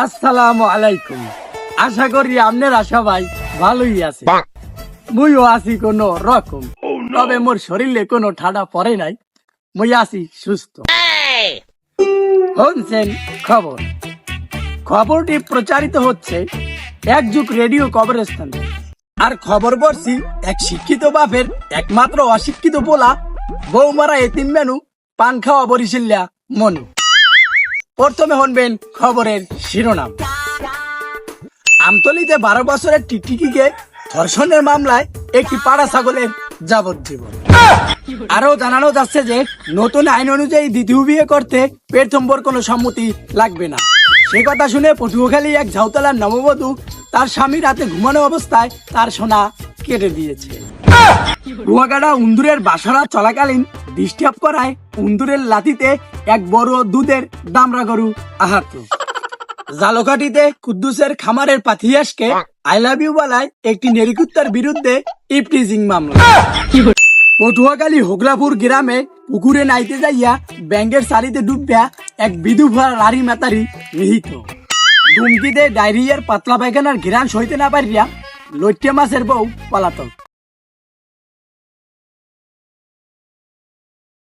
আসসালামু আলাইকুম। আশা করি আপনারা সবাই ভালোই আছে মুইও আছি কোন রকম। তবে মোর শরীরে কোনো ঠাডা পড়ে নাই। মুই আছি সুস্থ। শুনছেন খবর? খবরটি প্রচারিত হচ্ছে এক যুগ রেডিও কবরস্থান। আর খবর পড়ছি এক শিক্ষিত বাপের একমাত্র অশিক্ষিত পোলা বৌমারা এতিম মেনু পান খাওয়া বরিশিল্লা মনু। প্রথমে শুনবেন খবরের শিরোনাম। আমতলিতে বারো বছরের টিকটিকিকে ধর্ষণের মামলায় একটি পাড়া ছাগলের যাবজ্জীবন। আরও জানানো যাচ্ছে যে, নতুন আইন অনুযায়ী দ্বিতীয় বিয়ে করতে পেটম্বর কোনো সম্মতি লাগবে না। সে কথা শুনে পটুয়াখালী এক ঝাউতলার নববধূ তার স্বামী রাতে ঘুমানো অবস্থায় তার সোনা কেটে দিয়েছে। কুয়াকাটা উন্দুরের বাসরা চলাকালীন ডিস্টার্ব করায় উন্দুরের লাথিতে এক বড় দুধের দামরা গরু আহত। জালকাটিতে কুদ্দুসের খামারের পাথিয়াসকে আই লাভ ইউ বলায় একটি নেরিকুত্তার বিরুদ্ধে ইপটিজিং মামলা। পটুয়াখালী হোগলাপুর গ্রামে পুকুরে নাইতে যাইয়া ব্যাঙ্গের সারিতে ডুববা এক বিধুভা লারি মাতারি নিহিত। ডুমকিতে ডায়রিয়ার পাতলা পায়খানার ঘিরান সইতে না পারিয়া লইটে মাছের বউ পলাতক।